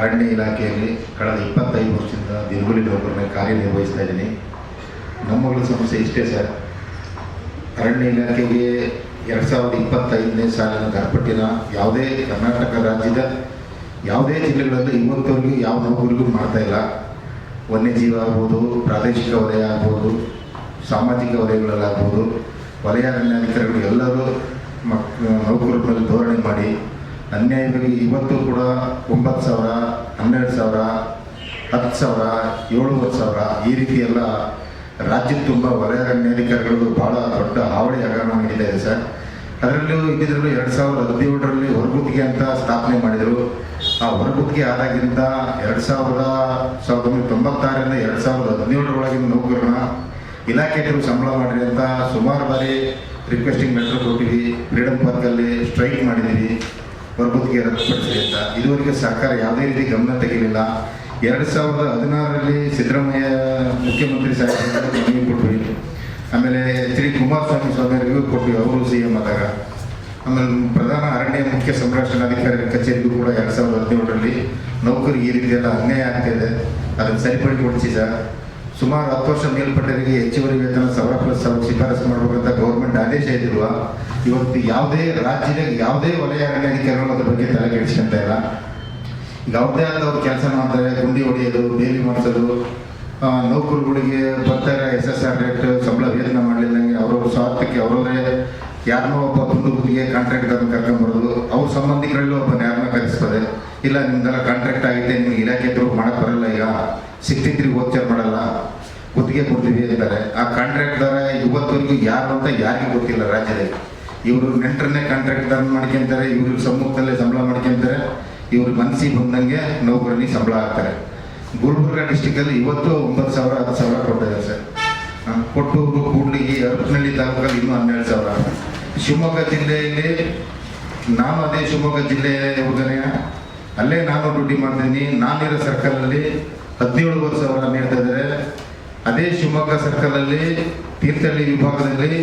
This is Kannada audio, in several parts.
ಅರಣ್ಯ ಇಲಾಖೆಯಲ್ಲಿ ಕಳೆದ ಇಪ್ಪತ್ತೈದು ವರ್ಷದಿಂದ ದಿನಗೂಲಿ ನೌಕರನಾಗಿ ಕಾರ್ಯನಿರ್ವಹಿಸ್ತಾ ಇದ್ದೀನಿ. ನಮ್ಮಗಳ ಸಮಸ್ಯೆ ಇಷ್ಟೇ ಸರ್. ಅರಣ್ಯ ಇಲಾಖೆಗೆ ಎರಡು ಸಾವಿರದ ಇಪ್ಪತ್ತೈದನೇ ಸಾಲಿನ ದರಪಟ್ಟಿನ ಯಾವುದೇ ಕರ್ನಾಟಕ ರಾಜ್ಯದ ಯಾವುದೇ ಜಿಲ್ಲೆಗಳಲ್ಲಿ ಇವತ್ತವರೆಗೂ ಯಾವ ನೌಕರಿಗೂ ಮಾಡ್ತಾ ಇಲ್ಲ. ವನ್ಯಜೀವ ಆಗ್ಬೋದು, ಪ್ರಾದೇಶಿಕ ವಲಯ ಆಗ್ಬೋದು, ಸಾಮಾಜಿಕ ವಲಯಗಳಲ್ಲಾಗ್ಬೋದು ವಲಯ ಅರಣ್ಯಾಧಿಕಾರಿಗಳು ಎಲ್ಲರೂ ಮಕ್ ನೌಕರರ ಮೇಲೆ ಧೋರಣೆ ಮಾಡಿ ಅನ್ಯಾಯವಾಗಿ ಇವತ್ತು ಕೂಡ ಒಂಬತ್ತು ಸಾವಿರ, ಹನ್ನೆರಡು ಸಾವಿರ, ಹತ್ತು ಸಾವಿರ, ಏಳುವರೆ ಸಾವಿರ ಈ ರೀತಿ ಎಲ್ಲ ರಾಜ್ಯದ ತುಂಬ ವಲಯ ಅರಣ್ಯಾಧಿಕಾರಿಗಳು ಭಾಳ ದೊಡ್ಡ ಹಾವಳಿ ಹಗರಣ ಇದೆ ಸರ್. ಅದರಲ್ಲೂ ಇದ್ದಿದ್ರಲ್ಲೂ ಎರಡು ಸಾವಿರದ ಹದಿನೇಳರಲ್ಲಿ ಹೊರಗುತ್ತಿಗೆ ಅಂತ ಸ್ಥಾಪನೆ ಮಾಡಿದರು. ಆ ಹೊರಗುತ್ತಿಗೆ ಆದಾಗಿಂದ ಎರಡು ಸಾವಿರದ ಸಾವಿರದ ಒಂಬೈನೂರ ತೊಂಬತ್ತಾರರಿಂದ ಎರಡು ಸಾವಿರದ ಹದಿನೇಳರೊಳಗಿನ ನೌಕರನ ಇಲಾಖೆಯವರು ಸಂಬಳ ಮಾಡಿರಿ ಅಂತ ಸುಮಾರು ಬಾರಿ ರಿಕ್ವೆಸ್ಟಿಂಗ್ ಲೆಟರ್ ಕೊಟ್ಟಿವಿ ಫ್ರೀಡಮ್ ಪಾರ್ಕಲ್ಲಿ ಸ್ಟ್ರೈಕ್ ಮಾಡಿದ್ದೀವಿ ಹೊರಗುತ್ತಿಗೆ ರದ್ದುಪಡಿಸಿದೆ ಅಂತ. ಇದುವರೆಗೆ ಸರ್ಕಾರ ಯಾವುದೇ ರೀತಿ ಗಮನ ತೆಗಿಲಿಲ್ಲ ಎರಡು ಸಾವಿರದ ಹದಿನಾರರಲ್ಲಿ ಸಿದ್ದರಾಮಯ್ಯ ಮುಖ್ಯಮಂತ್ರಿ ಸಾಹೇಬರು ಕೊಟ್ವಿ. ಆಮೇಲೆ ಎಚ್ ಡಿ ಕುಮಾರಸ್ವಾಮಿ ಸ್ವಾಮಿಯವರಿಗೂ ಕೊಟ್ವಿ. ಅವರು ಸಿ ಎಂ ಆದಾಗ. ಆಮೇಲೆ ಪ್ರಧಾನ ಅರಣ್ಯ ಮುಖ್ಯ ಸಂರಕ್ಷಣಾಧಿಕಾರಿ ಕಚೇರಿಗೂ ಕೂಡ ಎರಡು ಸಾವಿರದ ಹದಿನೇಳರಲ್ಲಿ ನೌಕರಿಗೆ ಈ ರೀತಿಯೆಲ್ಲ ಅನ್ಯಾಯ ಆಗ್ತಿದೆ ಅದನ್ನು ಸರಿಪಡಿಸಿ ಸರ್. ಸುಮಾರು ಹತ್ತು ವರ್ಷ ಮೇಲ್ಪಟ್ಟವರಿಗೆ ಹೆಚ್ಚುವರಿ ವೇತನ ಸಾವಿರ ಶಿಫಾರಸು ಮಾಡಬೇಕಂತ ಗೌರ್ಮೆಂಟ್ ಆದೇಶ ಇದಿಲ್ವ ಇವತ್ತು ಯಾವುದೇ ರಾಜ್ಯದ ಯಾವುದೇ ವಲಯ ಅರಣ್ಯಾಧಿಕಾರಿಗಳು ಅದ್ರ ಬಗ್ಗೆ ತಲೆ ಕೆಡಿಸ್ಕೊಂತ ಇಲ್ಲ. ಈಗ ಅವ್ರದ್ದೇ ಕೆಲಸ ಮಾಡ್ತಾರೆ, ಗುಂಡಿ ಹೊಡೆಯೋದು, ಬೇಲಿ ಮಾಡಿಸೋದು ನೌಕರುಗಳಿಗೆ ಬರ್ತಾರೆ ಎಸ್ ಎಸ್ ಆರ್ ರೇಟ್ ಸಂಬಳ ವೇತನ ಮಾಡಲಿಲ್ಲಂಗೆ ಅವ್ರವ್ರ ಸ್ವಾರ್ಥಕ್ಕೆ ಅವರವರೇ ಯಾರನ್ನೋ ಒಬ್ಬ ತುಂಡು ಗುತ್ತಿಗೆ ಅದನ್ನು ಕರ್ಕೊಂಬರೋದು ಅವ್ರ ಸಂಬಂಧಿಕರಲ್ಲೂ ಒಬ್ಬ ಯಾರನ್ನ ಕರೆಸ್ತದೆ ಇಲ್ಲ, ನಿಮ್ದೆಲ್ಲ ಕಾಂಟ್ರಾಕ್ಟ್ ಆಗಿದೆ ನಿಮ್ಗೆ ಇಲಾಖೆ ಮಾಡಕ್ಕೆ ಬರಲ್ಲ ಈಗ. ಸಿಕ್ಸ್ಟಿ ತ್ರೀ ವೋಚರ್ ಮಾಡಲ್ಲ. ಗುತ್ತಿಗೆ ಕೊಡ್ತೀವಿ ಅಂತಾರೆ. ಆ ಕಾಂಟ್ರಾಕ್ಟರ್ ಇವತ್ತವರೆಗೂ ಯಾರು ಅಂತ ಯಾರಿಗೂ ಗೊತ್ತಿಲ್ಲ ರಾಜ್ಯದಲ್ಲಿ. ಇವರು ನೆಂಟರನ್ನೇ ಕಾಂಟ್ರಾಕ್ಟರ್ ಮಾಡ್ಕೊಂತಾರೆ, ಇವರು ಸಮ್ಮುಖದಲ್ಲೇ ಸಂಬಳ ಮಾಡ್ಕೊಂತಾರೆ, ಇವ್ರ ಮನಸ್ಸಿಗೆ ಬಂದಂಗೆ ನೌಕರನಿಗೆ ಸಂಬಳ ಹಾಕ್ತಾರೆ. ಗುಲ್ಬರ್ಗ ಡಿಸ್ಟಿಕಲ್ಲಿ ಇವತ್ತು ಒಂಬತ್ತು ಸಾವಿರ, ಹತ್ತು ಸಾವಿರ ಕೊಟ್ಟಿದ್ದಾರೆ ಸರ್. ಕೊಟ್ಟೂರು ಕೂಡ್ಲಿಗಿ ಅರಪನಹಳ್ಳಿ ತಾಲೂಕಲ್ಲಿ ಇನ್ನೂ ಹನ್ನೆರಡು ಸಾವಿರ. ಶಿವಮೊಗ್ಗ ಜಿಲ್ಲೆಯಲ್ಲಿ, ನಾನು ಅದೇ ಶಿವಮೊಗ್ಗ ಜಿಲ್ಲೆ ಹುಡುಗನೇ ಅಲ್ಲೇ ನಾನು ಡ್ಯೂಟಿ ಮಾಡ್ತೀನಿ ನಾನಿರೋ ಸರ್ಕಲಲ್ಲಿ ಹದಿನೇಳುವರೆ ಸಾವಿರ ನೀಡ್ತಾ ಇದ್ದಾರೆ ಅದೇ ಶಿವಮೊಗ್ಗ ಸರ್ಕಲಲ್ಲಿ, ತೀರ್ಥಹಳ್ಳಿ ವಿಭಾಗದಲ್ಲಿ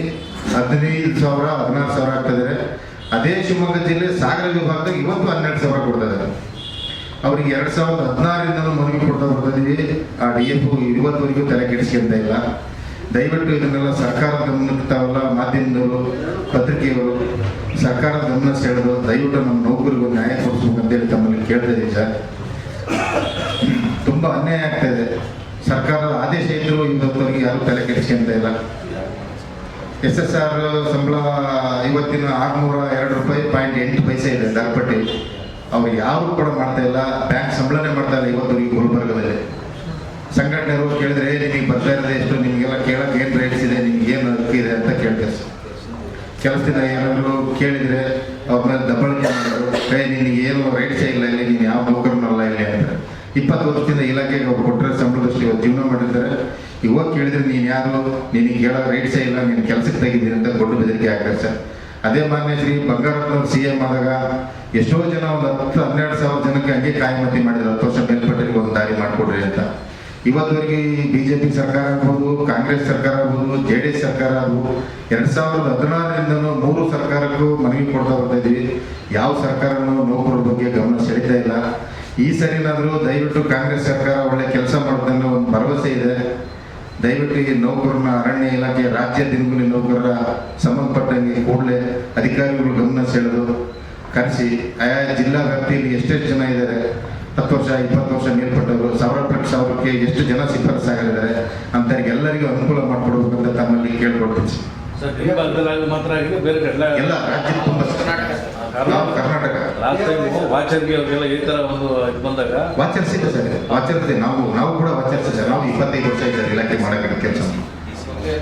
ಹದಿನೈದು ಸಾವಿರ, ಹದಿನಾರು ಸಾವಿರ ಆಗ್ತಿದ್ದಾರೆ ಅದೇ ಶಿವಮೊಗ್ಗ ಜಿಲ್ಲೆ ಸಾಗರ ವಿಭಾಗದಾಗ ಇವತ್ತು ಹನ್ನೆರಡು ಸಾವಿರ ಕೊಡ್ತಾ ಇದ್ದಾರೆ. ಅವ್ರಿಗೆ ಎರಡು ಸಾವಿರದ ಹದಿನಾರರಿಂದಲೂ ಮನವಿ ಕೊಡ್ತಾ ಬರ್ತಿದ್ದೀವಿ ಆ ಡಿ ಎಫ್ ಇವತ್ತವರೆಗೂ ತಲೆ ಕೆಡಿಸ್ಕೊಂತ ಇಲ್ಲ. ದಯವಿಟ್ಟು ಇದನ್ನೆಲ್ಲ ಸರ್ಕಾರದ ಗಮನಕ್ಕೆ ತಾವಲ್ಲ, ಮಾಧ್ಯಮದವರು, ಪತ್ರಿಕೆಯವರು, ಸರ್ಕಾರದ ಗಮನ ಸೆಳೆದು ದಯವಿಟ್ಟು ನಮ್ಮ ನೌಕರಿಗೂ ನ್ಯಾಯ ಕೊಡಿಸ್ಬೇಕು ಅಂತೇಳಿ ತಮ್ಮಲ್ಲಿ ಕೇಳ್ತಾ ಇದ್ದೀವಿ ಸರ್. ತುಂಬ ಅನ್ಯಾಯ ಆಗ್ತಾ ಇದೆ. ಸರ್ಕಾರದ ಆದೇಶ ಇದ್ರು ಇವತ್ತವರೆಗೆ ಯಾರು ತಲೆ ಕೆಡಿಸ್ಕೊಂತ ಇಲ್ಲ. ಎಸ್ ಎಸ್ ಆರ್ ಸಂಬಳ ಇವತ್ತಿನ ಆರ್ನೂರ ಎರಡು ರೂಪಾಯಿ ಪಾಯಿಂಟ್ ಎಂಟು ಪೈಸೆ ಇದೆ ದರಪಟ್ಟಿ ಅವ್ರು ಯಾರು ಕೂಡ ಮಾಡ್ತಾ ಇಲ್ಲ. ಬ್ಯಾಂಕ್ ಸಂಬಳನೇ ಮಾಡ್ತಾ ಇಲ್ಲ ಇವತ್ತು ಈ ಗುಲ್ಬರ್ಗದಲ್ಲಿ. ಸಂಘಟನೆಯವರು ಕೇಳಿದ್ರೆ "ಏ, ನಿಮಗೆ ಬರ್ತಾ ಇರೋದು ಎಷ್ಟು? ನಿಮಗೆಲ್ಲ ಕೇಳಕ್ಕೆ ಏನು ರೇಟ್ಸ್ ಇದೆ? ನಿಮ್ಗೆ ಏನು ಇದೆ? ಅಂತ ಕೇಳ್ತಾರೆ. ಕೆಲಸದಿಂದ ಏನಾದ್ರು ಕೇಳಿದ್ರೆ ಅವ್ರ ಮೇಲೆ ದಬ್ಬಳಿಕೆ ಮಾಡೋದು. ಏ ನಿನಗೆ ಏನು ರೇಟ್ಸ್ ಇಲ್ಲ ಇಲ್ಲಿ? ನೀನು ಯಾವ ಅಂತ ಇಪ್ಪತ್ತು ವರ್ಷದಿಂದ ಇಲಾಖೆಗೆ ಅವ್ರು ಕೊಟ್ಟರೆ ಸಂಬಳದಷ್ಟು ಇವತ್ತು ಜೀವನ ಮಾಡಿದ್ದಾರೆ ಇವಾಗ ಕೇಳಿದ್ರೆ ನೀನು ಯಾರು? ನಿನಗೆ ಹೇಳೋ ರೈಟ್ಸೇ ಇಲ್ಲ, ನೀನು ಕೆಲಸಕ್ಕೆ ತೆಗಿದ್ದೀನಿ ಅಂತ ದೊಡ್ಡ ಬೆದರಿಕೆ ಆಗ್ತಾರೆ ಸರ್. ಅದೇ ಮಾನ್ಯ ಶ್ರೀ ಬಂಗಾರಪ್ಪನವ್ರು ಸಿ ಎಂ ಆದಾಗ ಎಷ್ಟೋ ಜನ ಒಂದು ಹತ್ತು, ಹನ್ನೆರಡು ಸಾವಿರ ಜನಕ್ಕೆ ಹಂಗೆ ಕಾಯಮತಿ ಮಾಡಿದ್ರು. ಹತ್ತು ವರ್ಷ ಮೇಲ್ಪಟ್ಟರಿಗೆ ಒಂದು ದಾರಿ ಮಾಡಿಕೊಡ್ರಿ ಅಂತ. ಇವತ್ತುವರೆಗೆ ಬಿ ಜೆ ಪಿ ಸರ್ಕಾರ ಆಗ್ಬೋದು, ಕಾಂಗ್ರೆಸ್ ಸರ್ಕಾರ ಆಗ್ಬೋದು, ಜೆ ಡಿ ಎಸ್ ಸರ್ಕಾರ ಆಗ್ಬೋದು, ಎರಡು ಸಾವಿರದ ಹದಿನಾರರಿಂದನೂ ಮೂರು ಸರ್ಕಾರಕ್ಕೂ ಮನವಿ ಕೊಡ್ತಾ ಬರ್ತಾ ಇದ್ದೀವಿ ಯಾವ ಸರ್ಕಾರನೂ ನೌಕರರ ಬಗ್ಗೆ ಗಮನ ಸೆಳೀತಾ ಇಲ್ಲ. ಈ ಸರಿನಾದರೂ ದಯವಿಟ್ಟು ಕಾಂಗ್ರೆಸ್ ಸರ್ಕಾರ ಒಳ್ಳೆ ಕೆಲಸ ಮಾಡೋದನ್ನ ಒಂದು ಭರವಸೆ ಇದೆ. ದಯವಿಟ್ಟು ಈ ನೌಕರನ ಅರಣ್ಯ ಇಲಾಖೆ ರಾಜ್ಯ ದಿನಗೂಲಿ ನೌಕರರ ಸಂಬಂಧಪಟ್ಟಂಗೆ ಕೂಡಲೇ ಅಧಿಕಾರಿಗಳು ಗಮನ ಸೆಳೆದು ಕರೆಸಿ. ಆಯಾ ಜಿಲ್ಲಾ ವ್ಯಾಪ್ತಿಯಲ್ಲಿ ಎಷ್ಟೆಷ್ಟು ಜನ ಇದ್ದಾರೆ? ಹತ್ತು ವರ್ಷ ಇಪ್ಪತ್ತು ವರ್ಷ ಮೇಲ್ಪಟ್ಟವರು ಸಾವಿರ ಪ್ರತಿ ಸಾವಿರಕ್ಕೆ ಎಷ್ಟು ಜನ ಶಿಫಾರಸು ಆಗಿದ್ದಾರೆ ಅಂಥವ್ರಿಗೆ ಎಲ್ಲರಿಗೂ ಅನುಕೂಲ ಮಾಡಿಕೊಡ್ಬೇಕಂತ ತಮ್ಮಲ್ಲಿ ಕೇಳ್ಕೊಳ್ತೀನಿ. ಎಲ್ಲ ರಾಜ್ಯ ರಾಜ್ಯದ ತುಂಬ ಕರ್ನಾಟಕ. ಲಾಸ್ಟ್ ಟೈಮ್ ವಾಚರ್ಗೆ ಅವ್ರಿಗೆಲ್ಲ ಈ ತರ ಒಂದು ಇದು ಬಂದಾಗ ಸರ್ ನಾವು ನಾವು ಕೂಡ ನಾವು ಇಪ್ಪತ್ತೈದು ವರ್ಷ ಇದ್ದಾರೆ ಇಲಾಖೆ ಮಾಡಕ್ಕೆ ಕೆಲಸ.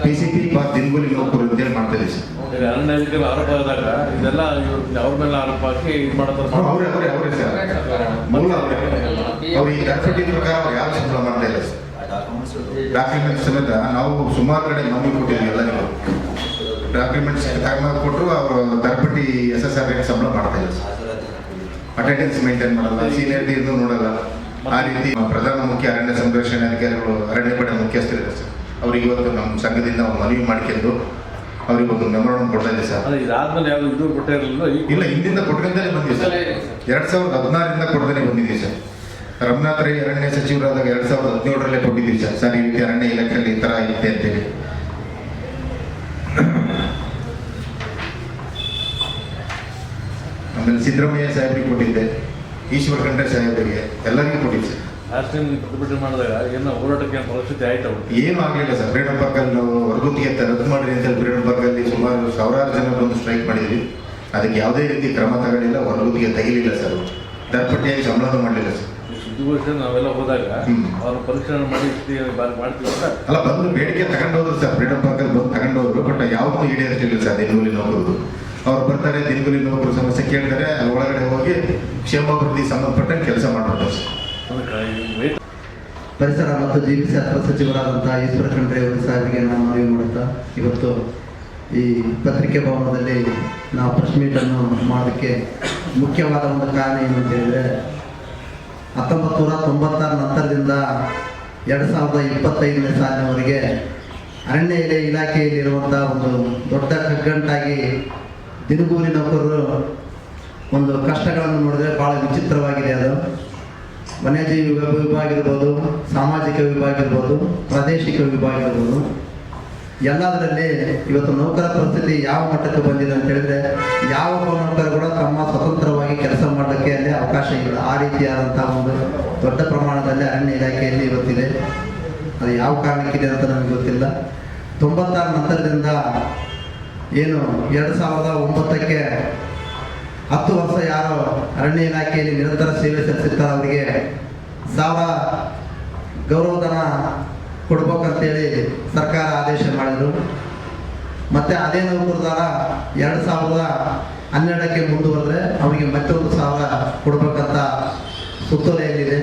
ಪಿ ಸಿ ಪಿ ಬಾ ದಿನಗೂಲಿ ನೌಕರು ಅಂತೇಳಿ ಮಾಡ್ತಾ ಇದ್ದೀವಿ ಸರ್. ಈಗ ಅರಣ್ಯಾಧಿಕಾರಿ ಆರೋಪ ಆದಾಗ ಇದೆಲ್ಲ ಇವ್ರು ಅವ್ರ ಮೇಲೆ ಆರೋಪ ಹಾಕಿ ಇದು ಮಾಡ್ತಾರೆ. ಅವರೇ ಅವರೇ ಅವರೇ ಸರ್. ಮೂಲ ಅವರೇ. ಅವ್ರು ಈ ಡಾಕ್ಯುಮೆಂಟ್ ಪ್ರಕಾರ ಅವ್ರು ಯಾರು ಸಂಬಳ ಮಾಡ್ತಾ ಇಲ್ಲ ಸರ್. ಡಾಕ್ಯುಮೆಂಟ್ಸ್ ಸಮೇತ ನಾವು ಸುಮಾರು ಕಡೆ ನಮಗೆ ಕೊಟ್ಟಿದ್ದೀವಿ ಎಲ್ಲ ಎಲ್ಲರಿಗೂ ಡಾಕ್ಯುಮೆಂಟ್ಸ್ ತಗೊಂಡು ಕೊಟ್ಟರು ಅವರು ದರಪಟ್ಟಿ ಎಸ್ ಎಸ್ ಆರ್ ರೇಟ್ ಸಂಬಳ ಮಾಡ್ತಾ ಇಲ್ಲ ಅಟೆಂಡೆನ್ಸ್ ಮೇಂಟೈನ್ ಮಾಡಲ್ಲ ಸೀನಿಯರ್ಟಿ ಇನ್ನೂ ನೋಡಲ್ಲ. ಆ ರೀತಿ ಪ್ರಧಾನ ಮುಖ್ಯ ಅರಣ್ಯ ಸಂರಕ್ಷಣೆ ಅಧಿಕಾರಿಗಳು ಅರಣ್ಯ ಪಡೆ ಮುಖ್ಯಸ್ಥರಿದ್ದಾರೆ ಸರ್. ಅವ್ರಿಗೆ ಇವತ್ತು ನಮ್ಮ ಸಂಘದಿಂದ ಒಂದು ಮನವಿ ಮಾಡ್ಕೊಂಡು ಅವ್ರಿಗೆ ಒಂದು ಮೆಮೊರಾಂಡಮ್ ಕೊಡ್ತಾ ಇದೆ ಸರ್. ಇದಾದ್ಮೇಲೆ ಯಾವ್ದು ಇದು ಕೊಟ್ಟೇ ಇರಲಿಲ್ಲ ಇಲ್ಲ ಹಿಂದಿಂದ ಕೊಟ್ಕೊಂಡೇ ಬಂದಿದೆ ಸರ್. ಎರಡ್ ಸಾವಿರದ ಹದಿನಾರರಿಂದ ಕೊಡ್ದೇ ಬಂದಿದ್ದೀವಿ ಸರ್. ರಮನಾಥ್ ರೈ ಅರಣ್ಯ ಸಚಿವರಾದಾಗ ಎರಡ್ ಸಾವಿರದ ಹದಿನೇಳರಲ್ಲೇ ಕೊಟ್ಟಿದ್ದೀವಿ ಸರ್. ಸರ್ ಈ ರೀತಿ ಅರಣ್ಯ ಇಲಾಖೆಯಲ್ಲಿ ಈ ಥರ ಐತೆ ಅಂತೇಳಿ. ಆಮೇಲೆ ಸಿದ್ದರಾಮಯ್ಯ ಸಾಹೇಬ್ರಿಗೆ ಕೊಟ್ಟಿದ್ದೆ ಈಶ್ವರ ಖಂಡ್ರೆ ಸಾಹೇಬರಿಗೆ ಎಲ್ಲರಿಗೂ ಕೊಟ್ಟಿದ್ದೆ ಸರ್. ಲಾಸ್ಟ್ ಟೈಮ್ ಪ್ರತಿಭಟನೆ ಮಾಡಿದಾಗ ಏನೋ ಹೋರಾಟಕ್ಕೆ ಪರಿಸ್ಥಿತಿ ಆಯ್ತು ಏನು ಆಗಲಿಲ್ಲ ಸರ್. ಫ್ರೀಡಮ್ ಪಾರ್ಕಲ್ಲಿ ಹೊರಗುತ್ತಿಗೆ ರದ್ದು ಮಾಡಿರಿ ಅಂತ ಹೇಳಿ ಫ್ರೀಡಮ್ ಪಾರ್ಕಲ್ಲಿ ಸುಮಾರು ಸಾವಿರಾರು ಜನ ಬಂದು ಸ್ಟ್ರೈಕ್ ಮಾಡಿದ್ವಿ ಅದಕ್ಕೆ ಯಾವುದೇ ರೀತಿ ಕ್ರಮ ತಗೊಳ್ಳಿಲ್ಲ ಹೊರಗುತ್ತಿಗೆ ತೆಗಿಲಿಲ್ಲ ಸರ್ ದರ್ಪಟ್ಟಿಯಾಗಿ ಸಂಬಳ ಮಾಡಲಿಲ್ಲ ಸರ್. ಸುದ್ದಿಗೋಷ್ಠಿ ನಾವೆಲ್ಲ ಹೋದಾಗ. ಅವ್ರ ಪರಿಶೀಲನೆ ಮಾಡಿ ಮಾಡ್ತೀವಿ ಅಲ್ಲ ಬಂದು ಬೇಡಿಕೆ ತಗೊಂಡೋದ್ರು ಸರ್. ಫ್ರೀಡಮ್ ಪಾರ್ಕಲ್ಲಿ ಬಂದು ತಗೊಂಡೋದ್ರು ಬಟ್ ಯಾವತ್ತೂ ಈಡೇರಿಸಲಿಲ್ಲ ಸರ್ ದಿನಗೂಲಿ ನೌಕರರು ಅವ್ರು ಬರ್ತಾರೆ ದಿನಗೂಲಿ ಇನ್ನೊಬ್ಬರು ಸಮಸ್ಯೆ ಕೇಳ್ತಾರೆ ಒಳಗಡೆ ಹೋಗಿ ಕ್ಷೇಮಾಭಿವೃದ್ಧಿ ಸಂಬಂಧಪಟ್ಟ ಕೆಲಸ ಅದಕ್ಕೆ ಪರಿಸರ ಮತ್ತು ಜೀವಿಶಾಸ್ತ್ರ ಸಚಿವರಾದಂತಹ ಈಶ್ವರ ಖಂಡ್ರೆ ಅವರು ಸಾಹೇಬರಿಗೆ ನಾನು ಮನವಿ ಮಾಡುತ್ತಾ, ಇವತ್ತು ಈ ಪತ್ರಿಕೆ ಭವನದಲ್ಲಿ ನಾವು ಪ್ರೆಸ್ ಮೀಟನ್ನು ಮಾಡೋದಕ್ಕೆ ಮುಖ್ಯವಾದ ಒಂದು ಕಾರಣ ಏನು ಅಂತ ಹೇಳಿದರೆ ಹತ್ತೊಂಬತ್ತು ನೂರ ತೊಂಬತ್ತಾರ ನಂತರದಿಂದ ಎರಡು ಸಾವಿರದ ಇಪ್ಪತ್ತೈದನೇ ಸಾಲಿನವರೆಗೆ ಅರಣ್ಯ ಇಲೆ ಇಲಾಖೆಯಲ್ಲಿರುವಂಥ ಒಂದು ದೊಡ್ಡ ಕಗ್ಗಂಟಾಗಿ ದಿನಗೂಲಿ ನೌಕರರು ಒಂದು ಕಷ್ಟಗಳನ್ನು ನೋಡಿದ್ರೆ ಭಾಳ ವಿಚಿತ್ರವಾಗಿದೆ ಅದು. ವನ್ಯಜೀವಿ ವಿಭಾಗ ಇರ್ಬೋದು ಸಾಮಾಜಿಕ ವಿಭಾಗ ಇರ್ಬೋದು ಪ್ರಾದೇಶಿಕ ವಿಭಾಗ ಇರ್ಬೋದು ಎಲ್ಲದರಲ್ಲಿ ಇವತ್ತು ನೌಕರ ಪರಿಸ್ಥಿತಿ ಯಾವ ಮಟ್ಟಕ್ಕೆ ಬಂದಿದೆ ಅಂತ ಹೇಳಿದ್ರೆ, ಯಾವ ನೌಕರ ಕೂಡ ತಮ್ಮ ಸ್ವತಂತ್ರವಾಗಿ ಕೆಲಸ ಮಾಡೋಕ್ಕೆ ಅಲ್ಲಿ ಅವಕಾಶ ಇಲ್ಲ. ಆ ರೀತಿಯಾದಂತಹ ಒಂದು ದೊಡ್ಡ ಪ್ರಮಾಣದಲ್ಲಿ ಅರಣ್ಯ ಇಲಾಖೆಯಲ್ಲಿ ಇವತ್ತಿದೆ. ಅದು ಯಾವ ಕಾರಣಕ್ಕಿದೆ ಅಂತ ನಮಗೆ ಗೊತ್ತಿಲ್ಲ. ತೊಂಬತ್ತಾರು ನಂತರದಿಂದ ಏನು, ಎರಡು ಸಾವಿರದ ಒಂಬತ್ತಕ್ಕೆ ಹತ್ತು ವರ್ಷ ಯಾರು ಅರಣ್ಯ ಇಲಾಖೆಯಲ್ಲಿ ನಿರಂತರ ಸೇವೆ ಸಲ್ಲಿಸುತ್ತಾರೆ ಅವರಿಗೆ ಸಾವಿರ ಗೌರವಧನ ಕೊಡ್ಬೇಕಂತೇಳಿ ಸರ್ಕಾರ ಆದೇಶ ಮಾಡಿದರು. ಮತ್ತು ಅದೇ ನೌಕರದಾರ ಎರಡು ಸಾವಿರದ ಹನ್ನೆರಡಕ್ಕೆ ಮುಂದುವರೆದ್ರೆ ಅವರಿಗೆ ಮತ್ತೊಂದು ಸಾವಿರ ಕೊಡಬೇಕಂತ ಸುತ್ತೋಲೆಯಲ್ಲಿದೆ.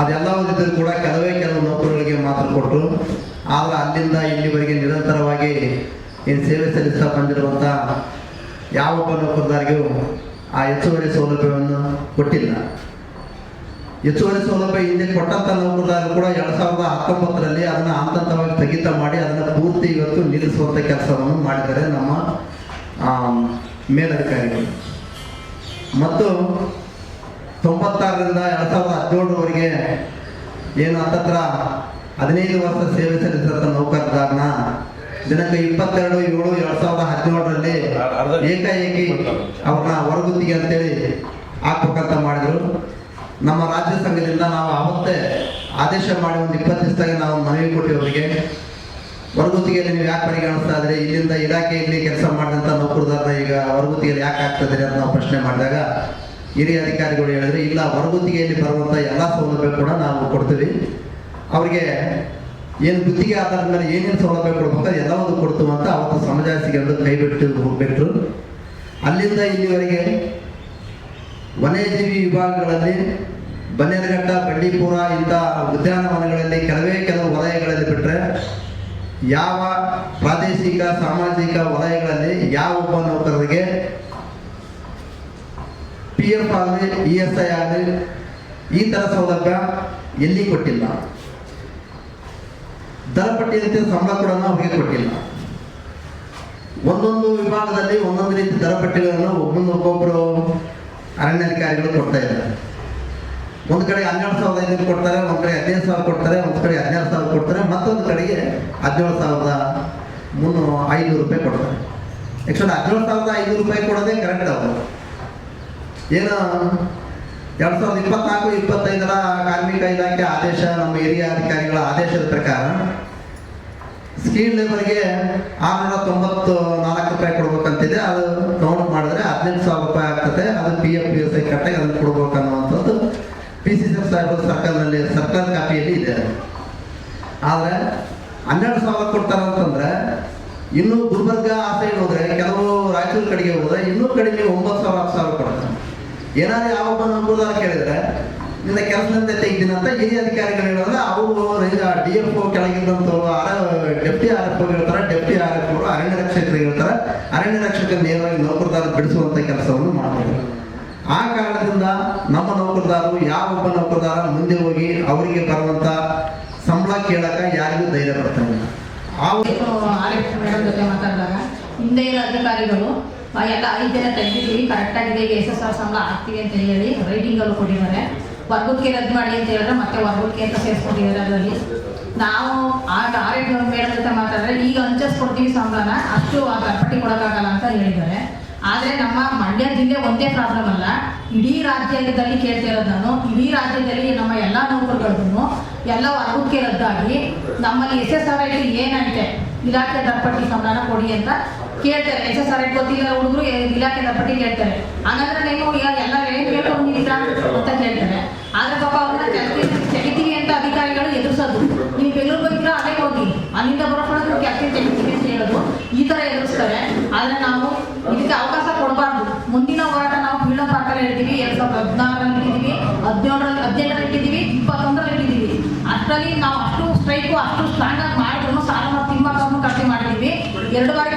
ಅದೆಲ್ಲ ಒಂದಿದ್ದರೂ ಕೂಡ ಕೆಲವೇ ಕೆಲವು ನೌಕರರಿಗೆ ಮಾತ್ರ ಕೊಟ್ಟರು. ಆದರೆ ಅಲ್ಲಿಂದ ಇಲ್ಲಿವರೆಗೆ ನಿರಂತರವಾಗಿ ಏನು ಸೇವೆ ಸಲ್ಲಿಸ್ತಾ ಬಂದಿರುವಂಥ ಯಾವೊಬ್ಬ ನೌಕರದಾರಿಗೂ ಆ ಹೆಚ್ಚುವರಿ ಸೌಲಭ್ಯವನ್ನು ಕೊಟ್ಟಿಲ್ಲ. ಹೆಚ್ಚುವರಿ ಸೌಲಭ್ಯ ಹಿಂದೆ ಕೊಟ್ಟಂತ ನೌಕರದಾರರು ಕೂಡ ಎರಡ್ ಸಾವಿರದ ಹತ್ತೊಂಬತ್ತರಲ್ಲಿ ಅದನ್ನ ಹಂತ ಹಂತವಾಗಿ ಸ್ಥಗಿತ ಮಾಡಿ ಅದನ್ನ ಪೂರ್ತಿ ಇವತ್ತು ನಿಲ್ಲಿಸುವಂತ ಕೆಲಸವನ್ನು ಮಾಡಿದ್ದಾರೆ ನಮ್ಮ ಮೇಲಧಿಕಾರಿಗಳು. ಮತ್ತು ತೊಂಬತ್ತಾರರಿಂದ ಎರಡ್ ಸಾವಿರದ ಹದಿನೇಳರವರೆಗೆ ಏನು ಹತ್ತತ್ರ ಹದಿನೈದು ವರ್ಷ ಸೇವೆ ಸಲ್ಲಿಸಿದಂಥ ನೌಕರದಾರನ ದಿನಾಂಕ ಇಪ್ಪತ್ತೆರಡು ಏಳು ಎರಡ್ ಸಾವಿರದ ಹದಿನೇಳರಲ್ಲಿ ಏಕಾಏಕಿ ಅವ್ರನ್ನ ಹೊರಗುತ್ತಿಗೆ ಅಂತೇಳಿ ಹಾಕ್ಬೇಕಂತ ಮಾಡಿದ್ರು. ನಮ್ಮ ರಾಜ್ಯ ಸಂಘದಿಂದ ನಾವು ಅವತ್ತೇ ಆದೇಶ ಮಾಡಿ ಒಂದು ಇಪ್ಪತ್ತು ದಿವಸದಾಗ ನಾವು ಮನವಿ ಕೊಟ್ಟಿವಿ ಅವರಿಗೆ. ಹೊರಗುತ್ತಿಗೆಯಲ್ಲಿ ನೀವು ಯಾಕೆ ಪರಿಗಣಿಸ್ತಾ ಇದ್ರಿ ಇಲ್ಲಿಂದ ಇಲಾಖೆಯಲ್ಲಿ ಕೆಲಸ ಮಾಡಿದಂಥ ನೌಕರದಾರನ ಈಗ ಹೊರಗುತ್ತಿಗೆಯಲ್ಲಿ ಯಾಕೆ ಆಗ್ತದೆ ಅಂತ ನಾವು ಪ್ರಶ್ನೆ ಮಾಡಿದಾಗ ಹಿರಿಯ ಅಧಿಕಾರಿಗಳು ಹೇಳಿದ್ರು ಇಲ್ಲ ಹೊರಗುತ್ತಿಗೆಯಲ್ಲಿ ಬರುವಂಥ ಎಲ್ಲ ಸೌಲಭ್ಯ ಕೂಡ ನಾವು ಕೊಡ್ತೀವಿ. ಅವರಿಗೆ ಏನು ಗುತ್ತಿಗೆ ಆಧಾರದ ಮೇಲೆ ಏನೇನು ಸೌಲಭ್ಯ ಕೊಡ್ಬೇಕು ಎಲ್ಲವನ್ನು ಕೊಡ್ತು ಅಂತ ಅವತ್ತು ಸಮಜಾಯಿಸಿಕೊಂಡು ಕೈ ಬಿಟ್ಟು ಹೋಗ್ಬಿಟ್ರು. ಅಲ್ಲಿಂದ ಇಲ್ಲಿವರೆಗೆ ವನ್ಯಜೀವಿ ವಿಭಾಗಗಳಲ್ಲಿ ಬನ್ನೇರಘಟ್ಟ ಬಂಡೀಪುರ ಇಂಥ ಉದ್ಯಾನವನಗಳಲ್ಲಿ ಕೆಲವೇ ಕೆಲವು ವಲಯಗಳಲ್ಲಿ ಬಿಟ್ಟರೆ ಯಾವ ಪ್ರಾದೇಶಿಕ, ಸಾಮಾಜಿಕ ವಲಯಗಳಲ್ಲಿ ಯಾವ ಒಬ್ಬ ನೌಕರರಿಗೆ ಪಿ ಎಫ್ ಆಗಲಿ ಇ ಎಸ್ ಐ ಆಗಲಿ ಈ ಥರ ಸೌಲಭ್ಯ ಎಲ್ಲಿ ಕೊಟ್ಟಿಲ್ಲ. ದರಪಟ್ಟಿಯಂತೆ ಸಂಬಳ ಕೂಡ ಅವರಿಗೆ ಕೊಟ್ಟಿಲ್ಲ ಒಂದೊಂದು ವಿಭಾಗದಲ್ಲಿ ಒಂದೊಂದು ರೀತಿ ದರಪಟ್ಟಿಗಳನ್ನು ಒಬ್ಬೊಬ್ಬರು ಅರಣ್ಯಾಧಿಕಾರಿಗಳು ಕೊಡ್ತಾ ಇದ್ದಾರೆ. ಒಂದು ಕಡೆ ಹನ್ನೆರಡು ಸಾವಿರದ ಐನೂರು ಕೊಡ್ತಾರೆ, ಒಂದು ಕಡೆ ಹದಿನೈದು ಸಾವಿರ ಕೊಡ್ತಾರೆ, ಒಂದು ಕಡೆ ಹನ್ನೆರಡು ಸಾವಿರ ಕೊಡ್ತಾರೆ, ಮತ್ತೊಂದು ಕಡೆಗೆ ಹದಿನೇಳು ಸಾವಿರದ ಮುನ್ನೂರು ಐನೂರು ರೂಪಾಯಿ ಕೊಡ್ತಾರೆ. ಆ್ಯಕ್ಚುಲಿ ಹದಿನೇಳು ಸಾವಿರದ ಐನೂರು ರೂಪಾಯಿ ಕೊಡೋದೇ ಕರೆಕ್ಟ್ ಅವರು ಏನು ಎರಡು ಸಾವಿರದ ಇಪ್ಪತ್ನಾಲ್ಕು, ಇಪ್ಪತ್ತೈದರ ಕಾರ್ಮಿಕ ಇಲಾಖೆ ಆದೇಶ, ನಮ್ಮ ಹಿರಿಯ ಅಧಿಕಾರಿಗಳ ಆದೇಶದ ಪ್ರಕಾರ ಸ್ಕೀಲ್ ಲೇಬರ್ಗೆ ಆರುನೂರ ತೊಂಬತ್ತು ನಾಲ್ಕು ರೂಪಾಯಿ ಕೊಡ್ಬೇಕಂತಿದೆ. ಅದು ಕೌಂಟ್ ಮಾಡಿದ್ರೆ ಹದಿನೆಂಟು ಸಾವಿರ ರೂಪಾಯಿ ಆಗ್ತದೆ. ಅದು P F P S I ಕಟ್ಟಾಗಿ ಅದನ್ನು ಕೊಡ್ಬೇಕು ಅನ್ನುವಂಥದ್ದು ಪಿ ಸಿ ಸಿ ಸಾಹೇಬ್ ಸರ್ಕಾರದಲ್ಲಿ ಸರ್ಕಾರ ಕಾಪಿಯಲ್ಲಿ ಇದೆ ಆದರೆ ಹನ್ನೆರಡು ಸಾವಿರ ಕೊಡ್ತಾರೆ ಅಂತಂದ್ರೆ ಇನ್ನೂ ಗುಲ್ಬರ್ಗ ಆ ಸೈಡ್ ಹೋದ್ರೆ ಕೆಲವು ರಾಯಚೂರು ಕಡೆಗೆ ಹೋದ್ರೆ ಇನ್ನೂ ಕಡಿಮೆ ಒಂಬತ್ತು ಸಾವಿರ, ಹತ್ತು ಸಾವಿರ ಕೊಡ್ತಾರೆ. ಏನಾದ್ರು ಯಾವೊಬ್ಬ ನಂಬುದಾರ ಕೇಳಿದ್ರೆ, ನಿನ್ನ ಕೆಲಸದಿಂದ ತೆಗ್ದಿನ ಅಂತ ಹಿರಿಯ ಅಧಿಕಾರಿಗಳು ಹೇಳಿದ್ರೆ ಅವರು ಡಿ ಎಫ್ ಒ ಕೆಳಗಿದ್ದಂಥವ್ರು, ಆರ, ಡೆಪ್ಟಿ ಆರ್ ಎಫ್ ಹೇಳ್ತಾರೆ, ಡೆಪ್ಟಿ ಆರ್ ಎಫ್ ಅವರು ಅರಣ್ಯ ರಕ್ಷಕರು ಹೇಳ್ತಾರೆ. ಅರಣ್ಯ ರಕ್ಷಕರು ನೇರವಾಗಿ ನೌಕರದಾರ ಬಿಡಿಸುವಂತ ಕೆಲಸವನ್ನು ಮಾಡ್ತಾರೆ. ಆ ಕಾರಣದಿಂದ ನಮ್ಮ ನೌಕರದಾರರು ಯಾವೊಬ್ಬ ನೌಕರದಾರ ಮುಂದೆ ಹೋಗಿ ಅವರಿಗೆ ಬರುವಂತ ಸಂಬಳ ಕೇಳಕ ಯಾರಿಗೂ ಧೈರ್ಯ ಬರ್ತಾನೆ ಆ ಜೊತೆ ಮಾತಾಡಿದಾಗ, ಹಿಂದೆ ಇರೋ ಅಧಿಕಾರಿಗಳು ಎಲ್ಲ ಐದು ಜನ ತೆಗೆದಿದ್ದೀವಿ. ಕರೆಕ್ಟಾಗಿದೆ ಈಗ ಎಸ್ ಎಸ್ ಆರ್ ಸಂಬಳ ಹಾಕ್ತೀವಿ ಅಂತ ಹೇಳಿ ರೈಟಿಂಗ್ ಅಲ್ಲಿ ಕೊಟ್ಟಿದ್ದಾರೆ. ವರ್ಗಕ್ಕೆ ರದ್ದು ಮಾಡಿ ಅಂತ ಹೇಳಿದ್ರೆ ಮತ್ತೆ ವರ್ಗಕ್ಕೆ ಅಂತ ಸೇರಿಸ್ಕೊಟ್ಟಿದ್ದಾರೆ ಅದರಲ್ಲಿ. ನಾವು ಆಗ ಆರೋಗ್ಯ ಮೇಡಮ್ ಜೊತೆ ಮಾತಾಡಿದ್ರೆ ಈಗ ಹಂಚಿಸ್ಕೊಡ್ತೀವಿ ಸಂಬಳನ. ಅಷ್ಟು ಆ ಕರ್ಪಟ್ಟಿ ಕೊಡೋಕ್ಕಾಗಲ್ಲ ಅಂತ ಹೇಳಿದ್ದಾರೆ. ಆದರೆ ನಮ್ಮ ಮಂಡ್ಯ ಜಿಲ್ಲೆ ಒಂದೇ ಪ್ರಾಬ್ಲಮ್ ಅಲ್ಲ. ಇಡೀ ರಾಜ್ಯದಲ್ಲಿ ಕೇಳ್ತಾ ಇರೋದು ನಾನು. ಇಡೀ ರಾಜ್ಯದಲ್ಲಿ ನಮ್ಮ ಎಲ್ಲ ನೌಕರುಗಳಿಗೂ ಎಲ್ಲ ವರ್ಗಕ್ಕೆ ರದ್ದಾಗಿ ನಮ್ಮಲ್ಲಿ ಎಸ್ ಎಸ್ ಆರ್ ಐ ಏನಂತೆ ಇಲಾಖೆ ದರ್ಪಟ್ಟಿ ಸಂಬಳನ ಕೊಡಿ ಅಂತ ಕೇಳ್ತಾರೆ, ಎಸ್ ಎಸ್ ಆರ್ ಐ ಗೊತ್ತಿಲ್ಲ ಹುಡುಗರು ಇಲಾಖೆ ಪಟ್ಟಿ ಕೇಳ್ತಾರೆ ಹಾಗಾದ್ರೆ ನೀವು ಎಲ್ಲ ಏನ್ ಕೇಳ್ಕೊಂಡಿದ್ದೀರಾ ಅಂತ ಕೇಳ್ತಾರೆ. ಆದ್ರೆ ಪಾಪ ಅವ್ರನ್ನ ಕೆಲಸ ಅಂತ ಅಧಿಕಾರಿಗಳು ಎದುರಿಸೋದು. ನೀವು ಬೆಂಗಳೂರು ಬಂದಿರಾ ಅದೇ ಹೋಗಿ. ಅಲ್ಲಿಂದ ಬರೋ ಕೆಲಸ ತೆಗಿತೀವಿ ಅಂತ ಹೇಳೋದು. ಈ ತರ ಎದುರಿಸ್ತಾರೆ. ಆದ್ರೆ ನಾವು ಇದಕ್ಕೆ ಅವಕಾಶ ಕೊಡಬಾರ್ದು. ಮುಂದಿನ ಹೋರಾಟ ನಾವು ಫ್ರೀಡಮ್ ಪಾರ್ಕಲ್ಲಿ ಹೇಳ್ತೀವಿ. ಎರಡ್ ಸಾವಿರದ ಹದಿನಾರರಲ್ಲಿ ಇಟ್ಟಿದ್ದೀವಿ. ಹದಿನೇಳರಲ್ಲಿ, ಹದಿನೆಂಟರಲ್ಲಿ ಇಟ್ಟಿದ್ದೀವಿ. ಇಪ್ಪತ್ತೊಂದರಲ್ಲಿ ಇಟ್ಟಿದ್ದೀವಿ. ಅಷ್ಟರಲ್ಲಿ ನಾವು ಅಷ್ಟು ಸ್ಟ್ರೈಕು ಅಷ್ಟು ಸ್ಟ್ರಾಂಗ್ ಆಗಿ ಮಾಡಿದ್ರು ಸಾಲ ತಿಮ್ಮಕ್ಕನ್ನು ಕಟ್ಟಿ ಮಾಡಿದ್ದೀವಿ. ಎರಡು ಬಾರಿ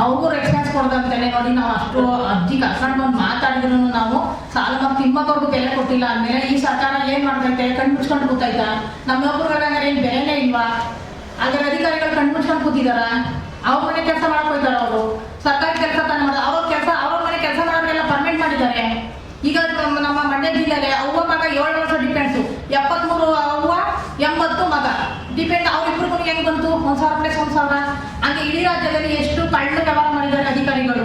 ಅವ್ರಿಗೂ ರೆಸ್ಪಾನ್ಸ್ ಕೊಡ್ದಂತಾನೆ ನೋಡಿ, ನಾವು ಅಷ್ಟು ಅಜ್ಜಿ ಕರ್ಕೊಂಡು ಬಂದು ಮಾತಾಡಿದ್ರು ನಾವು ಸಾಲ ಮಾಡಿ ತಿಮ್ಮಕ್ಕವ್ರಿಗೂ ಬೆಲೆ ಕೊಟ್ಟಿಲ್ಲ ಅಂದಮೇಲೆ ಈ ಸರ್ಕಾರ ಏನ್ ಮಾಡ್ತೈತೆ? ಕಣ್ಣು ಮುಚ್ಕೊಂಡು ಕೂತೈತಾ? ನಮ್ಮ ಏನ್ ಬೆಲೆನೇ ಇಲ್ವಾ? ಹಾಗಾದ್ರೆ ಅಧಿಕಾರಿಗಳು ಕಣ್ಣು ಮುಚ್ಕೊಂಡು ಕೂತಿದಾರ? ಅವ್ರ ಮನೆ ಕೆಲಸ ಮಾಡ್ಕೋತಾರ ಹೋಯ್ತಾರ ಅವರು. ಸರ್ಕಾರಿ ಕೆಲಸ ತಾನೇ ಮಾಡೋದು. ಅವ್ರ ಕೆಲಸ ಅವ್ರ ಮನೆ ಕೆಲಸ ಮಾಡೋರೆಲ್ಲ ಪರ್ಮೆಂಟ್ ಮಾಡಿದ್ದಾರೆ. ಈಗ ನಮ್ಮ ಮಂಡ್ಯ ಜಿಲ್ಲೆಯಲ್ಲಿ ಅವ್ವ ಮಗ ಏಳು ವರ್ಷ ಡಿಪೆಂಡ್ಸು ಎಪ್ಪತ್ಮೂರು ಅವ್ವ, ಎಂಬತ್ತು ಮಗ. ಡಿಪೆಂಡ್ ಅವ್ರಿಬ್ರಿಗೂ ಹೆಂಗ್ ಬಂತು? ಒಂದ್ ಸಾವಿರ ಪ್ಲಸ್ ಒಂದ್ ಸಾವಿರ? ಇಡೀ ರಾಜ್ಯದಲ್ಲಿ ಎಷ್ಟು ಕಳ್ಳು ವ್ಯವಹಾರ ಮಾಡಿದ್ದಾರೆ ಅಧಿಕಾರಿಗಳು?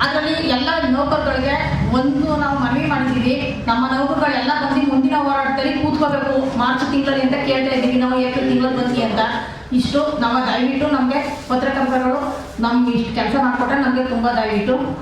ಅದರಲ್ಲಿ ಎಲ್ಲ ನೌಕರಗಳಿಗೆ ಒಂದು ನಾವು ಮನವಿ ಮಾಡಿದ್ದೀವಿ. ನಮ್ಮ ನೌಕರುಗಳೆಲ್ಲ ಬಂದು ಮುಂದಿನ ಹೋರಾಟದಲ್ಲಿ ಕೂತ್ಕೋಬೇಕು. ಮಾರ್ಚ್ ತಿಂಗಳಲ್ಲಿ ಅಂತ ಕೇಳ್ತಾ ಇದ್ದೀವಿ. ನಾವು ಏಪ್ರಿಲ್ ತಿಂಗಳಲ್ಲಿ ಬಂದಿ ಅಂತ. ಇಷ್ಟು. ನಮ್ಮ ದಯವಿಟ್ಟು ನಮಗೆ ಪತ್ರಕರ್ತರು ನಮ್ಗೆ ಇಷ್ಟು ಕೆಲಸ ಮಾಡಿಕೊಟ್ರೆ ನಮಗೆ ತುಂಬ ದಯವಿಟ್ಟು.